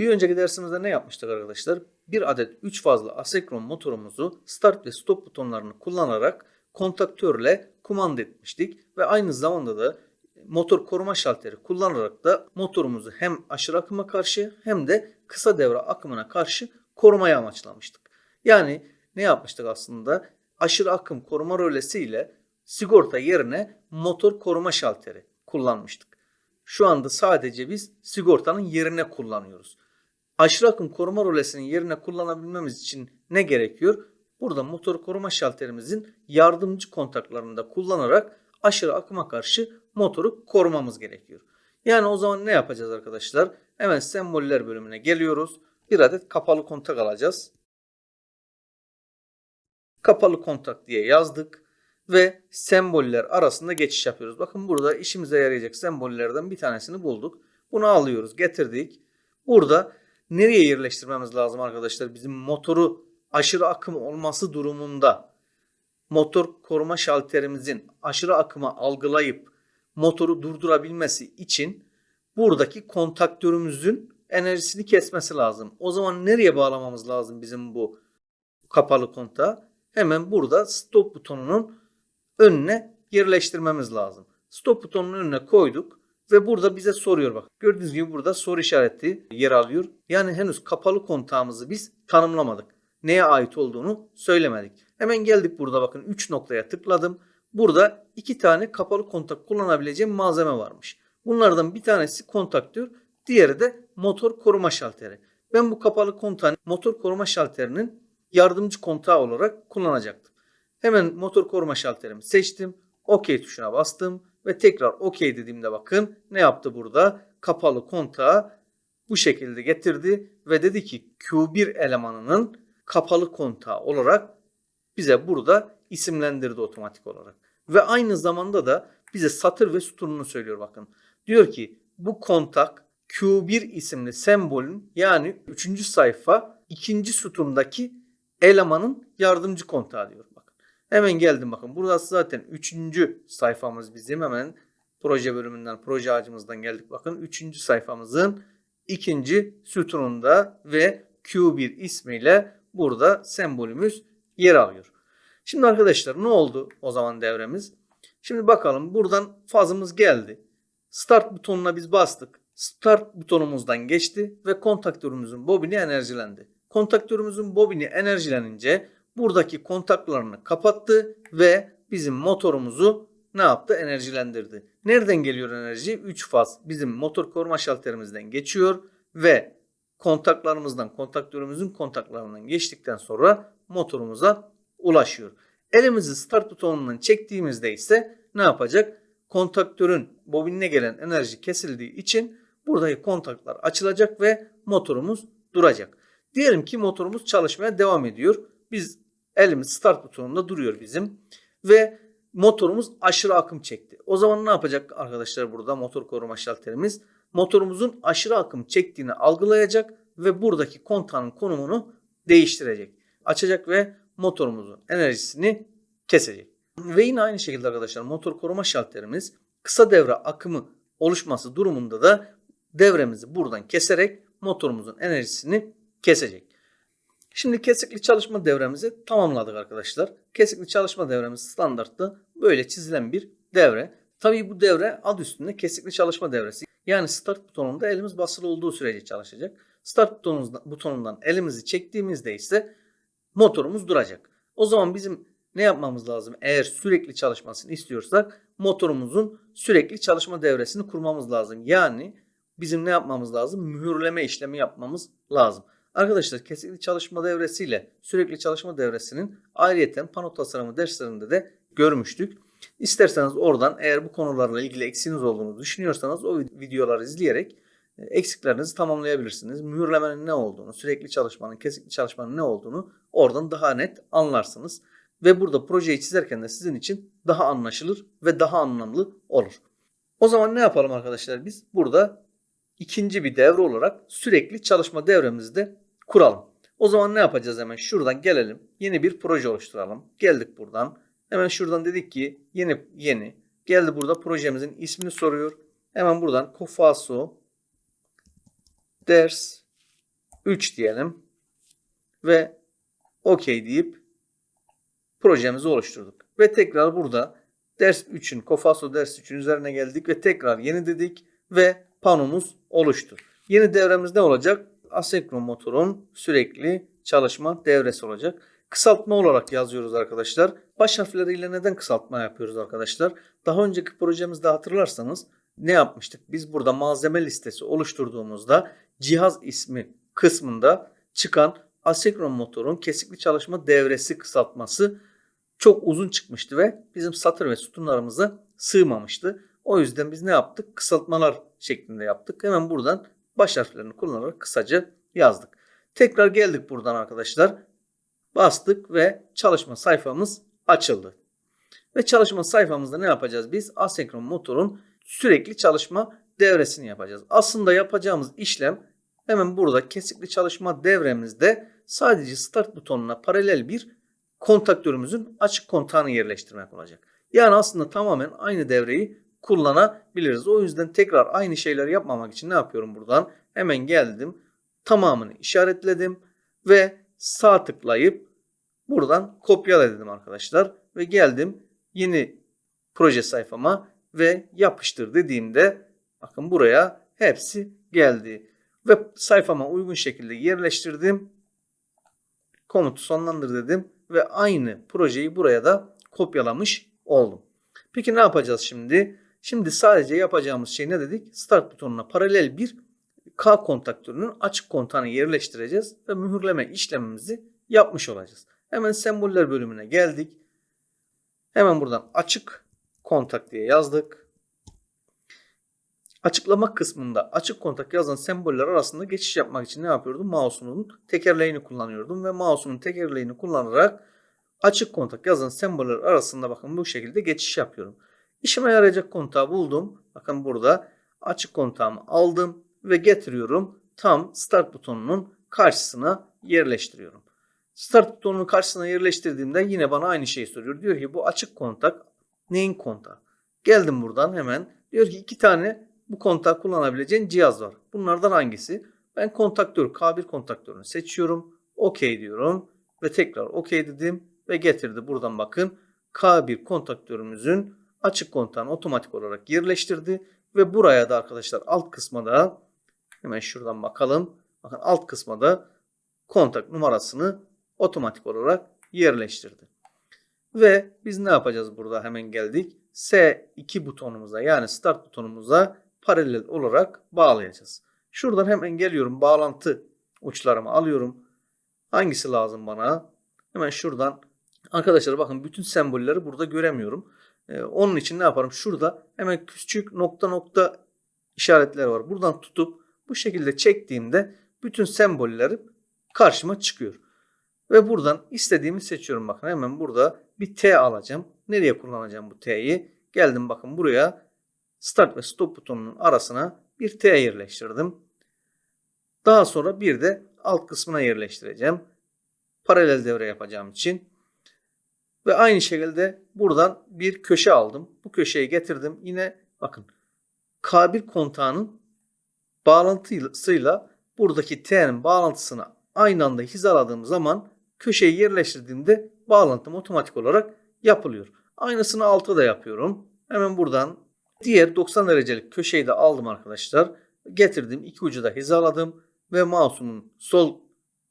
Bir önceki dersimizde ne yapmıştık arkadaşlar? Bir adet 3 fazla asenkron motorumuzu start ve stop butonlarını kullanarak kontaktörle kumanda etmiştik. Ve aynı zamanda da motor koruma şalteri kullanarak da motorumuzu hem aşırı akıma karşı hem de kısa devre akımına karşı korumaya amaçlamıştık. Yani ne yapmıştık aslında? Aşırı akım koruma rölesiyle sigorta yerine motor koruma şalteri kullanmıştık. Şu anda sadece biz sigortanın yerine kullanıyoruz. Aşırı akım koruma rölesinin yerine kullanabilmemiz için ne gerekiyor? Burada motor koruma şalterimizin yardımcı kontaklarını da kullanarak aşırı akıma karşı motoru korumamız gerekiyor. Yani o zaman ne yapacağız arkadaşlar? Hemen semboller bölümüne geliyoruz. Bir adet kapalı kontak alacağız. Kapalı kontak diye yazdık ve semboller arasında geçiş yapıyoruz. Bakın burada işimize yarayacak sembollerden bir tanesini bulduk. Bunu alıyoruz, getirdik. Burada nereye yerleştirmemiz lazım arkadaşlar? Bizim motoru aşırı akım olması durumunda motor koruma şalterimizin aşırı akımı algılayıp motoru durdurabilmesi için buradaki kontaktörümüzün enerjisini kesmesi lazım. O zaman nereye bağlamamız lazım bizim bu kapalı kontağı? Hemen burada stop butonunun önüne yerleştirmemiz lazım. Stop butonunun önüne koyduk ve burada bize soruyor bak. Gördüğünüz gibi burada soru işareti yer alıyor. Yani henüz kapalı kontağımızı biz tanımlamadık. Neye ait olduğunu söylemedik. Hemen geldik burada bakın 3 noktaya tıkladım. Burada iki tane kapalı kontak kullanabileceğim malzeme varmış. Bunlardan bir tanesi kontaktör, diğeri de motor koruma şalteri. Ben bu kapalı kontağın motor koruma şalterinin yardımcı kontağı olarak kullanacaktım. Hemen motor koruma şalterimi seçtim. OK tuşuna bastım ve tekrar OK dediğimde bakın ne yaptı burada? Kapalı kontağı bu şekilde getirdi ve dedi ki Q1 elemanının kapalı kontağı olarak bize burada isimlendirdi otomatik olarak. Ve aynı zamanda da bize satır ve sütununu söylüyor bakın. Diyor ki bu kontak Q1 isimli sembolün yani 3. sayfa 2. sütundaki elemanın yardımcı kontağı diyor. Hemen geldim bakın. Burası zaten 3. sayfamız bizim. Hemen proje bölümünden, proje ağacımızdan geldik. Bakın 3. sayfamızın ikinci sütununda ve Q1 ismiyle burada sembolümüz yer alıyor. Şimdi arkadaşlar ne oldu o zaman devremiz? Şimdi bakalım buradan fazımız geldi. Start butonuna biz bastık. Start butonumuzdan geçti ve kontaktörümüzün bobini enerjilendi. Kontaktörümüzün bobini enerjilenince buradaki kontaklarını kapattı ve bizim motorumuzu ne yaptı? Enerjilendirdi. Nereden geliyor enerji? 3 faz bizim motor koruma şalterimizden geçiyor ve kontaklarımızdan, kontaktörümüzün kontaklarından geçtikten sonra motorumuza ulaşıyor. Elimizi start butonundan çektiğimizde ise ne yapacak? Kontaktörün bobinine gelen enerji kesildiği için buradaki kontaklar açılacak ve motorumuz duracak. Diyelim ki motorumuz çalışmaya devam ediyor. Biz elimiz start butonunda duruyor bizim ve motorumuz aşırı akım çekti. O zaman ne yapacak arkadaşlar burada motor koruma şalterimiz? Motorumuzun aşırı akım çektiğini algılayacak ve buradaki kontağın konumunu değiştirecek. Açacak ve motorumuzun enerjisini kesecek. Ve yine aynı şekilde arkadaşlar motor koruma şalterimiz kısa devre akımı oluşması durumunda da devremizi buradan keserek motorumuzun enerjisini kesecek. Şimdi kesikli çalışma devremizi tamamladık arkadaşlar. Kesikli çalışma devremiz standartta böyle çizilen bir devre. Tabii bu devre adı üstünde kesikli çalışma devresi. Yani start butonunda elimiz basılı olduğu sürece çalışacak. Start butonundan elimizi çektiğimizde ise motorumuz duracak. O zaman bizim ne yapmamız lazım? Eğer sürekli çalışmasını istiyorsak motorumuzun sürekli çalışma devresini kurmamız lazım. Yani bizim ne yapmamız lazım? Mühürleme işlemi yapmamız lazım. Arkadaşlar kesikli çalışma devresiyle sürekli çalışma devresinin ayrıyeten pano tasarımı derslerinde de görmüştük. İsterseniz oradan eğer bu konularla ilgili eksiğiniz olduğunu düşünüyorsanız o videoları izleyerek e, eksiklerinizi tamamlayabilirsiniz. Mühürlemenin ne olduğunu, sürekli çalışmanın, kesikli çalışmanın ne olduğunu oradan daha net anlarsınız. Ve burada projeyi çizerken de sizin için daha anlaşılır ve daha anlamlı olur. O zaman ne yapalım arkadaşlar biz? Burada ikinci bir devre olarak sürekli çalışma devremizi de kuralım. O zaman ne yapacağız hemen? Şuradan gelelim. Yeni bir proje oluşturalım. Geldik buradan. Hemen şuradan dedik ki yeni yeni. Geldi burada projemizin ismini soruyor. Hemen buradan Kofaso ders 3 diyelim ve OK deyip projemizi oluşturduk. Ve tekrar burada ders 3'ün, Kofaso ders 3'ün üzerine geldik ve tekrar yeni dedik ve panomuz oluştu. Yeni devremiz ne olacak? Asenkron motorun sürekli çalışma devresi olacak. Kısaltma olarak yazıyoruz arkadaşlar. Baş harfleriyle neden kısaltma yapıyoruz arkadaşlar? Daha önceki projemizde hatırlarsanız ne yapmıştık? Biz burada malzeme listesi oluşturduğumuzda cihaz ismi kısmında çıkan asenkron motorun kesikli çalışma devresi kısaltması çok uzun çıkmıştı ve bizim satır ve sütunlarımıza sığmamıştı. O yüzden biz ne yaptık? Kısaltmalar şeklinde yaptık. Hemen buradan baş harflerini kullanarak kısaca yazdık. Tekrar geldik buradan arkadaşlar. Bastık ve çalışma sayfamız açıldı. Ve çalışma sayfamızda ne yapacağız biz? Asenkron motorun sürekli çalışma devresini yapacağız. Aslında yapacağımız işlem hemen burada kesikli çalışma devremizde sadece start butonuna paralel bir kontaktörümüzün açık kontağını yerleştirmek olacak. Yani aslında tamamen aynı devreyi kullanabiliriz. O yüzden tekrar aynı şeyleri yapmamak için ne yapıyorum buradan? Hemen geldim. Tamamını işaretledim ve sağ tıklayıp buradan kopyala dedim arkadaşlar. Ve geldim yeni proje sayfama ve yapıştır dediğimde bakın buraya hepsi geldi. Ve sayfama uygun şekilde yerleştirdim. Komutu sonlandır dedim ve aynı projeyi buraya da kopyalamış oldum. Peki ne yapacağız şimdi? Şimdi sadece yapacağımız şey ne dedik? Start butonuna paralel bir K kontaktörünün açık kontağını yerleştireceğiz ve mühürleme işlemimizi yapmış olacağız. Hemen semboller bölümüne geldik. Hemen buradan açık kontak diye yazdık. Açıklama kısmında açık kontak yazan semboller arasında geçiş yapmak için ne yapıyordum? Mouse'umun tekerleğini kullanıyordum ve mouse'umun tekerleğini kullanarak açık kontak yazan semboller arasında bakın bu şekilde geçiş yapıyorum. İşime yarayacak kontağı buldum. Bakın burada açık kontağımı aldım ve getiriyorum. Tam start butonunun karşısına yerleştiriyorum. Start butonunun karşısına yerleştirdiğimde yine bana aynı şeyi soruyor. Diyor ki bu açık kontak neyin kontağı? Geldim buradan hemen. Diyor ki iki tane bu kontak kullanabileceğin cihaz var. Bunlardan hangisi? Ben kontaktör K1 kontaktörünü seçiyorum. OK diyorum ve tekrar OK dedim ve getirdi. Buradan bakın K1 kontaktörümüzün açık kontağını otomatik olarak yerleştirdi ve buraya da arkadaşlar alt kısma da hemen şuradan bakalım. Bakın alt kısma da kontak numarasını otomatik olarak yerleştirdi. Ve biz ne yapacağız burada hemen geldik. S2 butonumuza yani start butonumuza paralel olarak bağlayacağız. Şuradan hemen geliyorum bağlantı uçlarımı alıyorum. Hangisi lazım bana? Hemen şuradan arkadaşlar bakın bütün sembolleri burada göremiyorum. Ee, onun için ne yaparım? Şurada hemen küçük nokta nokta işaretler var. Buradan tutup bu şekilde çektiğimde bütün sembolleri karşıma çıkıyor. Ve buradan istediğimi seçiyorum. Bakın hemen burada bir T alacağım. Nereye kullanacağım bu T'yi? Geldim bakın buraya start ve stop butonunun arasına bir T yerleştirdim. Daha sonra bir de alt kısmına yerleştireceğim. Paralel devre yapacağım için. Ve aynı şekilde buradan bir köşe aldım. Bu köşeyi getirdim. Yine bakın K1 kontağının bağlantısıyla buradaki T'nin bağlantısını aynı anda hizaladığım zaman köşeyi yerleştirdiğimde bağlantım otomatik olarak yapılıyor. Aynısını alta da yapıyorum. Hemen buradan diğer 90 derecelik köşeyi de aldım arkadaşlar. Getirdim iki ucu da hizaladım ve mouse'umun sol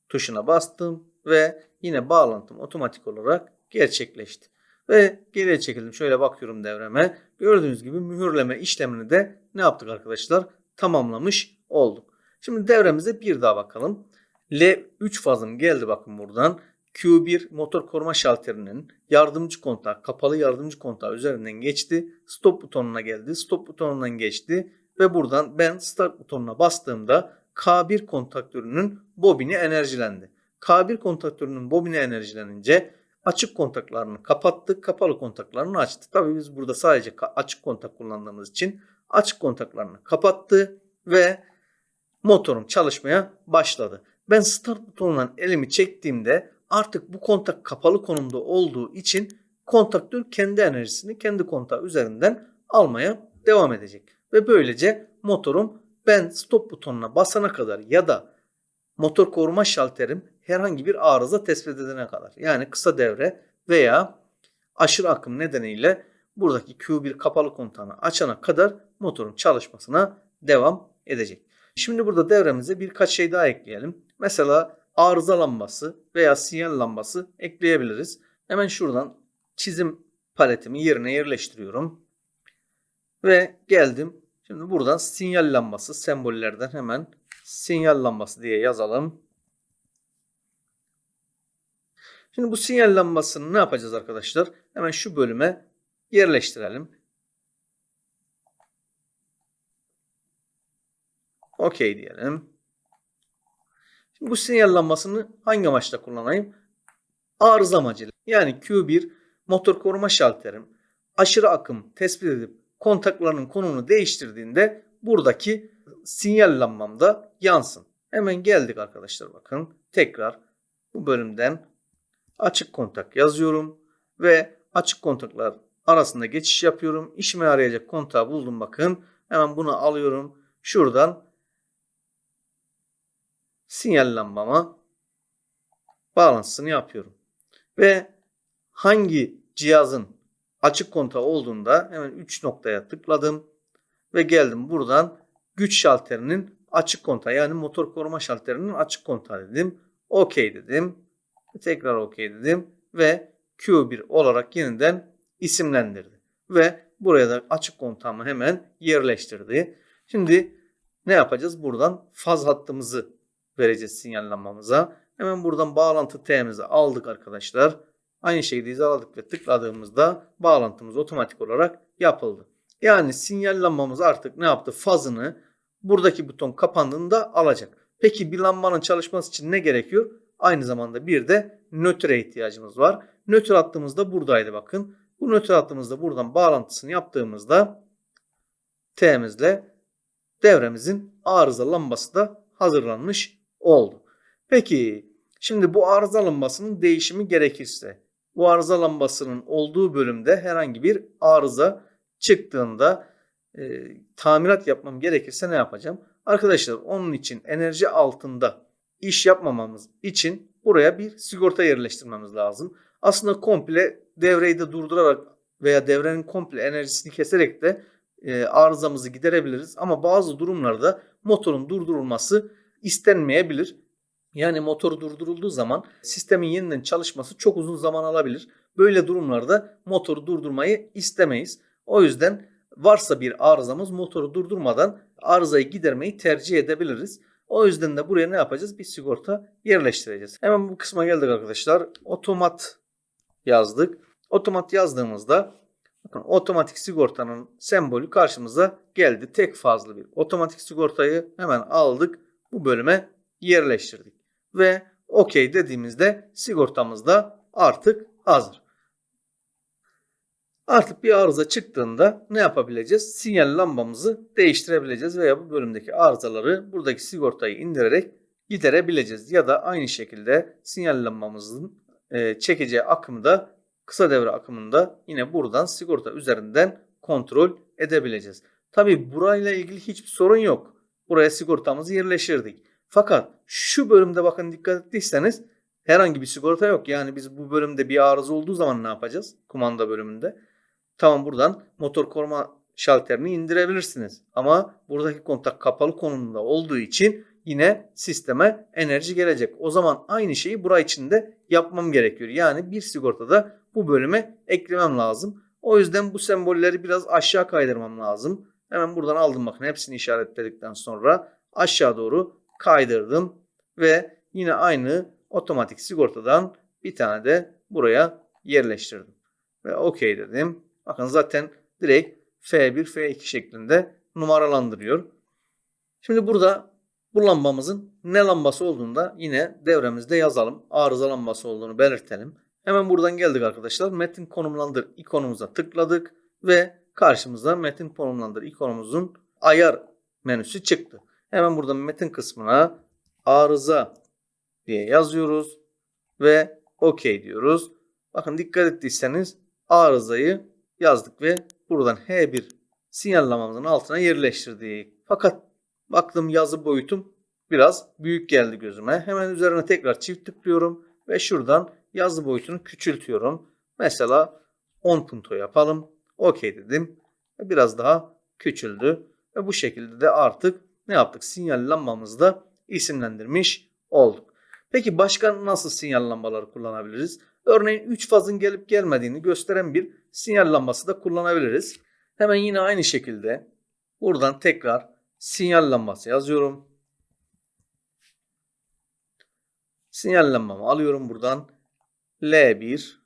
tuşuna bastım ve yine bağlantım otomatik olarak gerçekleşti. Ve geriye çekildim. Şöyle bakıyorum devreme. Gördüğünüz gibi mühürleme işlemini de ne yaptık arkadaşlar? Tamamlamış olduk. Şimdi devremize bir daha bakalım. L3 fazım geldi bakın buradan. Q1 motor koruma şalterinin yardımcı kontak, kapalı yardımcı kontağı üzerinden geçti. Stop butonuna geldi. Stop butonundan geçti. Ve buradan ben start butonuna bastığımda K1 kontaktörünün bobini enerjilendi. K1 kontaktörünün bobini enerjilenince açık kontaklarını kapattık, kapalı kontaklarını açtı. Tabii biz burada sadece açık kontak kullandığımız için açık kontaklarını kapattı ve motorum çalışmaya başladı. Ben start butonundan elimi çektiğimde artık bu kontak kapalı konumda olduğu için kontaktör kendi enerjisini kendi kontağı üzerinden almaya devam edecek. Ve böylece motorum ben stop butonuna basana kadar ya da motor koruma şalterim herhangi bir arıza tespit edene kadar. Yani kısa devre veya aşırı akım nedeniyle buradaki Q1 kapalı kontağını açana kadar motorun çalışmasına devam edecek. Şimdi burada devremize birkaç şey daha ekleyelim. Mesela arıza lambası veya sinyal lambası ekleyebiliriz. Hemen şuradan çizim paletimi yerine yerleştiriyorum. Ve geldim. Şimdi buradan sinyal lambası sembollerden hemen sinyal lambası diye yazalım. Şimdi bu sinyal lambasını ne yapacağız arkadaşlar? Hemen şu bölüme yerleştirelim. Okey diyelim. Şimdi bu sinyal lambasını hangi amaçla kullanayım? Arıza amacıyla. Yani Q1 motor koruma şalterim aşırı akım tespit edip kontaklarının konumunu değiştirdiğinde buradaki sinyal lambamda yansın. Hemen geldik arkadaşlar bakın. Tekrar bu bölümden açık kontak yazıyorum ve açık kontaklar arasında geçiş yapıyorum. İşime yarayacak kontağı buldum bakın. Hemen bunu alıyorum. Şuradan sinyal lambama bağlantısını yapıyorum. Ve hangi cihazın açık kontağı olduğunda hemen 3 noktaya tıkladım ve geldim buradan güç şalterinin açık kontağı yani motor koruma şalterinin açık kontağı dedim. OK dedim. Tekrar OK dedim ve Q1 olarak yeniden isimlendirdi. Ve buraya da açık kontağımı hemen yerleştirdi. Şimdi ne yapacağız? Buradan faz hattımızı vereceğiz sinyallamamıza. Hemen buradan bağlantı T'mizi aldık arkadaşlar. Aynı şekilde hizaladık ve tıkladığımızda bağlantımız otomatik olarak yapıldı. Yani sinyal lambamız artık ne yaptı? Fazını buradaki buton kapandığında alacak. Peki bir lambanın çalışması için ne gerekiyor? Aynı zamanda bir de nötre ihtiyacımız var. Nötr hattımız da buradaydı bakın. Bu nötr hattımızda buradan bağlantısını yaptığımızda T'mizle devremizin arıza lambası da hazırlanmış oldu. Peki şimdi bu arıza lambasının değişimi gerekirse bu arıza lambasının olduğu bölümde herhangi bir arıza çıktığında e, tamirat yapmam gerekirse ne yapacağım? Arkadaşlar onun için enerji altında iş yapmamamız için buraya bir sigorta yerleştirmemiz lazım. Aslında komple devreyi de durdurarak veya devrenin komple enerjisini keserek de e, arızamızı giderebiliriz. Ama bazı durumlarda motorun durdurulması istenmeyebilir. Yani motor durdurulduğu zaman sistemin yeniden çalışması çok uzun zaman alabilir. Böyle durumlarda motoru durdurmayı istemeyiz. O yüzden varsa bir arızamız motoru durdurmadan arızayı gidermeyi tercih edebiliriz. O yüzden de buraya ne yapacağız? Bir sigorta yerleştireceğiz. Hemen bu kısma geldik arkadaşlar. Otomat yazdık. Otomat yazdığımızda bakın otomatik sigortanın sembolü karşımıza geldi. Tek fazlı bir otomatik sigortayı hemen aldık. Bu bölüme yerleştirdik. Ve OK dediğimizde sigortamız da artık hazır. Artık bir arıza çıktığında ne yapabileceğiz? Sinyal lambamızı değiştirebileceğiz veya bu bölümdeki arızaları buradaki sigortayı indirerek giderebileceğiz. Ya da aynı şekilde sinyal lambamızın e, çekeceği akımı da kısa devre akımında yine buradan sigorta üzerinden kontrol edebileceğiz. Tabi burayla ilgili hiçbir sorun yok. Buraya sigortamızı yerleştirdik. Fakat şu bölümde bakın dikkat ettiyseniz herhangi bir sigorta yok. Yani biz bu bölümde bir arıza olduğu zaman ne yapacağız? Kumanda bölümünde. Tamam buradan motor koruma şalterini indirebilirsiniz. Ama buradaki kontak kapalı konumunda olduğu için yine sisteme enerji gelecek. O zaman aynı şeyi bura içinde yapmam gerekiyor. Yani bir sigortada bu bölüme eklemem lazım. O yüzden bu sembolleri biraz aşağı kaydırmam lazım. Hemen buradan aldım bakın hepsini işaretledikten sonra aşağı doğru kaydırdım ve yine aynı otomatik sigortadan bir tane de buraya yerleştirdim. Ve OK dedim. Bakın zaten direkt F1, F2 şeklinde numaralandırıyor. Şimdi burada bu lambamızın ne lambası olduğunu da yine devremizde yazalım. Arıza lambası olduğunu belirtelim. Hemen buradan geldik arkadaşlar. Metin konumlandır ikonumuza tıkladık ve karşımıza metin konumlandır ikonumuzun ayar menüsü çıktı. Hemen buradan metin kısmına arıza diye yazıyoruz ve OK diyoruz. Bakın dikkat ettiyseniz arızayı yazdık ve buradan H1 sinyallamamızın altına yerleştirdik. Fakat baktım yazı boyutum biraz büyük geldi gözüme. Hemen üzerine tekrar çift tıklıyorum ve şuradan yazı boyutunu küçültüyorum. Mesela 10 punto yapalım. OK dedim. Biraz daha küçüldü. Ve bu şekilde de artık ne yaptık? Sinyal lambamızı da isimlendirmiş olduk. Peki başka nasıl sinyal lambaları kullanabiliriz? Örneğin 3 fazın gelip gelmediğini gösteren bir sinyal lambası da kullanabiliriz. Hemen yine aynı şekilde buradan tekrar sinyal lambası yazıyorum. Sinyal lambamı alıyorum buradan. L1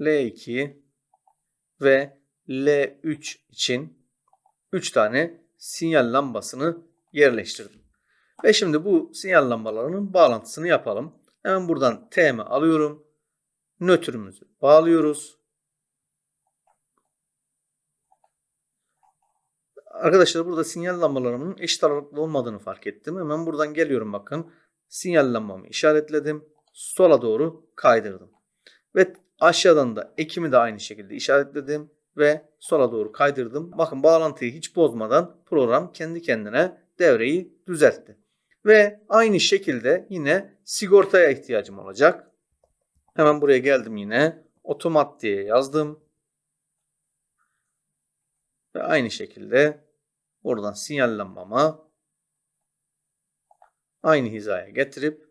L2 ve L3 için 3 tane sinyal lambasını yerleştirdim. Ve şimdi bu sinyal lambalarının bağlantısını yapalım. Hemen buradan TM alıyorum. Nötrümüzü bağlıyoruz. Arkadaşlar burada sinyal lambalarımın eşit aralıklı olmadığını fark ettim. Hemen buradan geliyorum bakın. Sinyal lambamı işaretledim. Sola doğru kaydırdım. Ve aşağıdan da ekimi de aynı şekilde işaretledim ve sola doğru kaydırdım. Bakın bağlantıyı hiç bozmadan program kendi kendine devreyi düzeltti. Ve aynı şekilde yine sigortaya ihtiyacım olacak. Hemen buraya geldim yine. Otomat diye yazdım. Ve aynı şekilde buradan sinyal lambama aynı hizaya getirip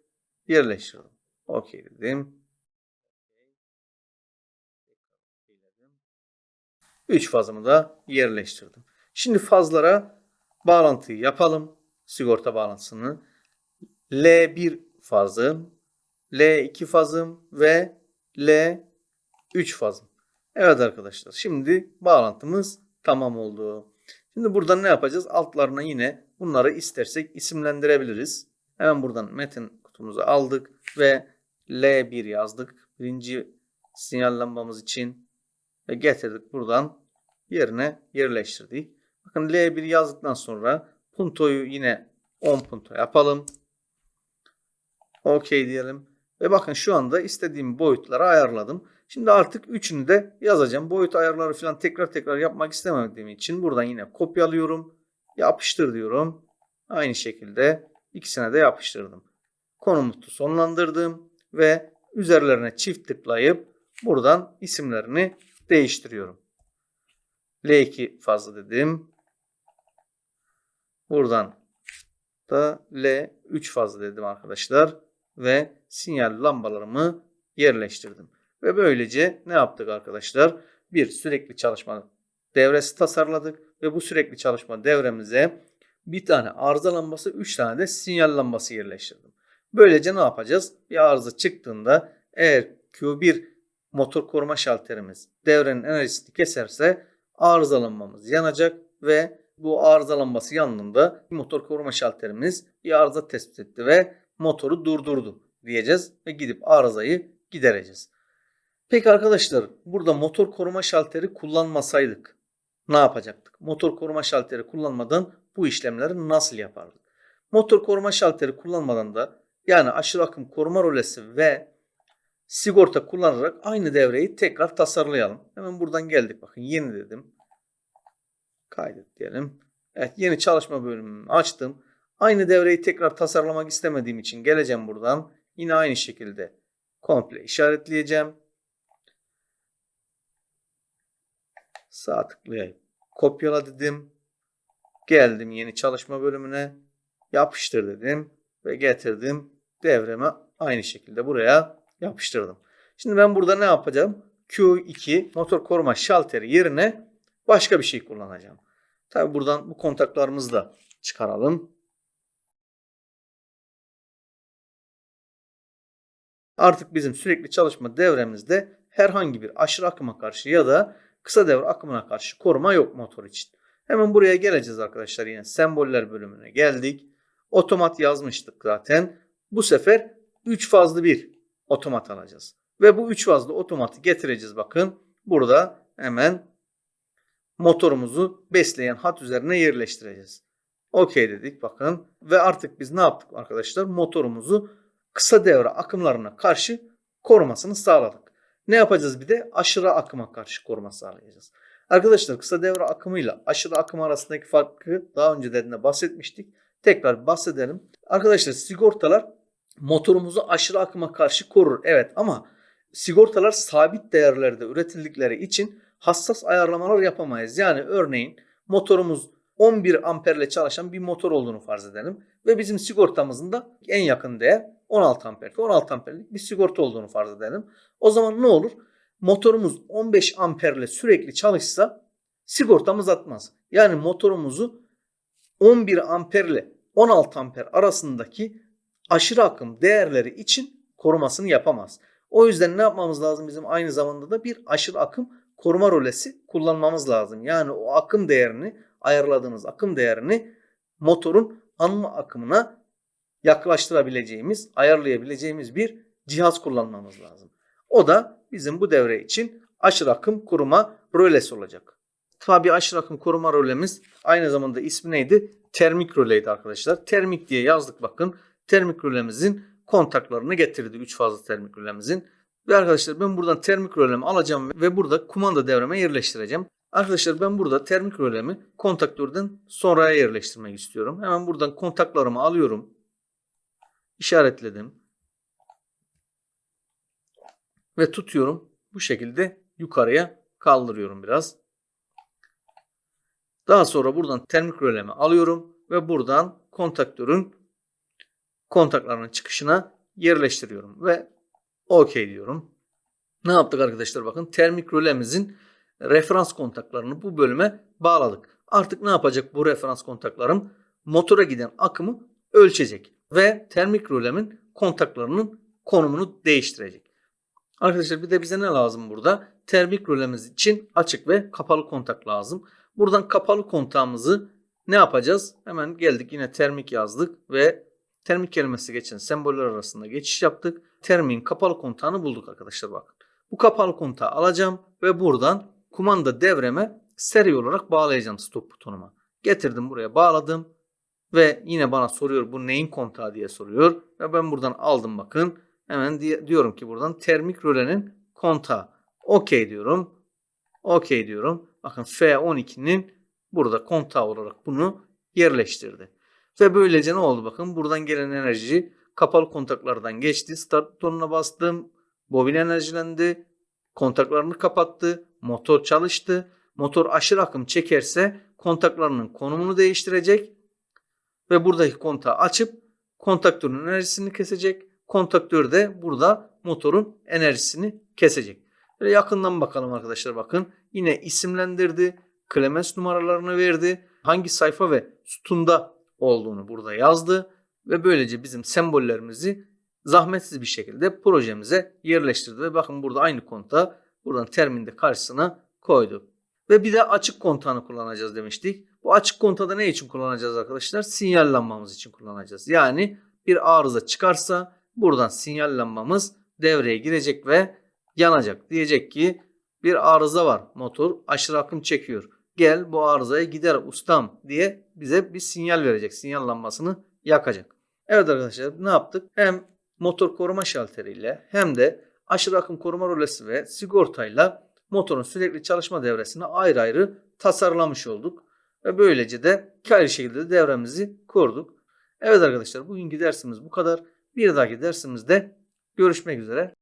yerleştirdim. OK dedim. 3 fazımı da yerleştirdim. Şimdi fazlara bağlantıyı yapalım. Sigorta bağlantısını. L1 fazım, L2 fazım ve L3 fazım. Evet arkadaşlar şimdi bağlantımız tamam oldu. Şimdi buradan ne yapacağız? Altlarına yine bunları istersek isimlendirebiliriz. Hemen buradan metin kutumuzu aldık ve L1 yazdık. Birinci sinyal lambamız için ve getirdik buradan yerine yerleştirdik. Bakın L1 yazdıktan sonra puntoyu yine 10 punto yapalım. OK diyelim. Ve bakın şu anda istediğim boyutları ayarladım. Şimdi artık üçünü de yazacağım. Boyut ayarları falan tekrar tekrar yapmak istemediğim için buradan yine kopyalıyorum. Yapıştır diyorum. Aynı şekilde ikisine de yapıştırdım. Konumu sonlandırdım ve üzerlerine çift tıklayıp buradan isimlerini değiştiriyorum. L2 fazla dedim. Buradan da L3 fazla dedim arkadaşlar. Ve sinyal lambalarımı yerleştirdim. Ve böylece ne yaptık arkadaşlar? Bir sürekli çalışma devresi tasarladık. Ve bu sürekli çalışma devremize bir tane arıza lambası, 3 tane de sinyal lambası yerleştirdim. Böylece ne yapacağız? Bir arıza çıktığında eğer Q1 motor koruma şalterimiz devrenin enerjisini keserse arızalanmamız yanacak ve bu arızalanması yandığında motor koruma şalterimiz bir arıza tespit etti ve motoru durdurdu diyeceğiz ve gidip arızayı gidereceğiz. Peki arkadaşlar burada motor koruma şalteri kullanmasaydık ne yapacaktık? Motor koruma şalteri kullanmadan bu işlemleri nasıl yapardık? Motor koruma şalteri kullanmadan da yani aşırı akım koruma rolesi ve sigorta kullanarak aynı devreyi tekrar tasarlayalım. Hemen buradan geldik. Bakın yeni dedim. Kaydet diyelim. Evet yeni çalışma bölümünü açtım. Aynı devreyi tekrar tasarlamak istemediğim için geleceğim buradan. Yine aynı şekilde komple işaretleyeceğim. Sağ tıklayıp kopyala dedim. Geldim yeni çalışma bölümüne. Yapıştır dedim ve getirdim. Devreme aynı şekilde buraya yapıştırdım. Şimdi ben burada ne yapacağım? Q2 motor koruma şalteri yerine başka bir şey kullanacağım. Tabi buradan bu kontaklarımızı da çıkaralım. Artık bizim sürekli çalışma devremizde herhangi bir aşırı akıma karşı ya da kısa devre akımına karşı koruma yok motor için. Hemen buraya geleceğiz arkadaşlar yine semboller bölümüne geldik. Otomat yazmıştık zaten. Bu sefer 3 fazlı bir otomat alacağız. Ve bu 3 fazlı otomatı getireceğiz bakın. Burada hemen motorumuzu besleyen hat üzerine yerleştireceğiz. Okey dedik bakın. Ve artık biz ne yaptık arkadaşlar? Motorumuzu kısa devre akımlarına karşı korumasını sağladık. Ne yapacağız bir de? Aşırı akıma karşı koruma sağlayacağız. Arkadaşlar kısa devre akımıyla aşırı akım arasındaki farkı daha önceden de bahsetmiştik. Tekrar bahsedelim. Arkadaşlar sigortalar motorumuzu aşırı akıma karşı korur. Evet ama sigortalar sabit değerlerde üretildikleri için hassas ayarlamalar yapamayız. Yani örneğin motorumuz 11 amperle çalışan bir motor olduğunu farz edelim. Ve bizim sigortamızın da en yakın değer 16 amper. 16 amperlik bir sigorta olduğunu farz edelim. O zaman ne olur? Motorumuz 15 amperle sürekli çalışsa sigortamız atmaz. Yani motorumuzu 11 amperle 16 amper arasındaki aşırı akım değerleri için korumasını yapamaz. O yüzden ne yapmamız lazım bizim aynı zamanda da bir aşırı akım koruma rolesi kullanmamız lazım. Yani o akım değerini ayarladığınız akım değerini motorun anma akımına yaklaştırabileceğimiz, ayarlayabileceğimiz bir cihaz kullanmamız lazım. O da bizim bu devre için aşırı akım koruma rölesi olacak. Tabi aşırı akım koruma rölemiz aynı zamanda ismi neydi? Termik röleydi arkadaşlar. Termik diye yazdık bakın. Termik rölemizin kontaklarını getirdi. 3 fazla termik rölemizin. Ve arkadaşlar ben buradan termik rölemi alacağım ve burada kumanda devreme yerleştireceğim. Arkadaşlar ben burada termik rölemi kontaktörden sonraya yerleştirmek istiyorum. Hemen buradan kontaklarımı alıyorum. İşaretledim. Ve tutuyorum. Bu şekilde yukarıya kaldırıyorum biraz. Daha sonra buradan termik rölemi alıyorum ve buradan kontaktörün kontaklarının çıkışına yerleştiriyorum ve OK diyorum. Ne yaptık arkadaşlar bakın termik rölemizin referans kontaklarını bu bölüme bağladık. Artık ne yapacak bu referans kontaklarım? Motora giden akımı ölçecek ve termik rölemin kontaklarının konumunu değiştirecek. Arkadaşlar bir de bize ne lazım burada? Termik rölemiz için açık ve kapalı kontak lazım. Buradan kapalı kontağımızı ne yapacağız? Hemen geldik yine termik yazdık ve termik kelimesi geçen semboller arasında geçiş yaptık. Termiğin kapalı kontağını bulduk arkadaşlar bakın. Bu kapalı kontağı alacağım ve buradan kumanda devreme seri olarak bağlayacağım stop butonuma. Getirdim buraya bağladım ve yine bana soruyor bu neyin kontağı diye soruyor. Ve ben buradan aldım bakın. Hemen diye, diyorum ki buradan termik rölenin kontağı. OK diyorum. OK diyorum. Bakın F12'nin burada kontağı olarak bunu yerleştirdi. Ve böylece ne oldu bakın buradan gelen enerji kapalı kontaklardan geçti. Start butonuna bastım. Bobin enerjilendi. Kontaklarını kapattı. Motor çalıştı. Motor aşırı akım çekerse kontaklarının konumunu değiştirecek. Ve buradaki kontağı açıp kontaktörün enerjisini kesecek. Kontaktör de burada motorun enerjisini kesecek. Böyle yakından bakalım arkadaşlar bakın. Yine isimlendirdi. Klemens numaralarını verdi. Hangi sayfa ve sütunda olduğunu burada yazdı. Ve böylece bizim sembollerimizi zahmetsiz bir şekilde projemize yerleştirdi. Ve bakın burada aynı kontağı buradan terminde karşısına koydu. Ve bir de açık kontağını kullanacağız demiştik. Bu açık kontağı da ne için kullanacağız arkadaşlar? Sinyal lambamız için kullanacağız. Yani bir arıza çıkarsa buradan sinyal lambamız devreye girecek ve yanacak. Diyecek ki bir arıza var. Motor aşırı akım çekiyor. Gel bu arızaya gider ustam diye bize bir sinyal verecek. Sinyal lambasını yakacak. Evet arkadaşlar ne yaptık? Hem motor koruma şalteriyle hem de aşırı akım koruma rölesi ve sigortayla motorun sürekli çalışma devresini ayrı ayrı tasarlamış olduk. Ve böylece de iki ayrı şekilde devremizi kurduk. Evet arkadaşlar bugünkü dersimiz bu kadar. Bir dahaki dersimizde görüşmek üzere.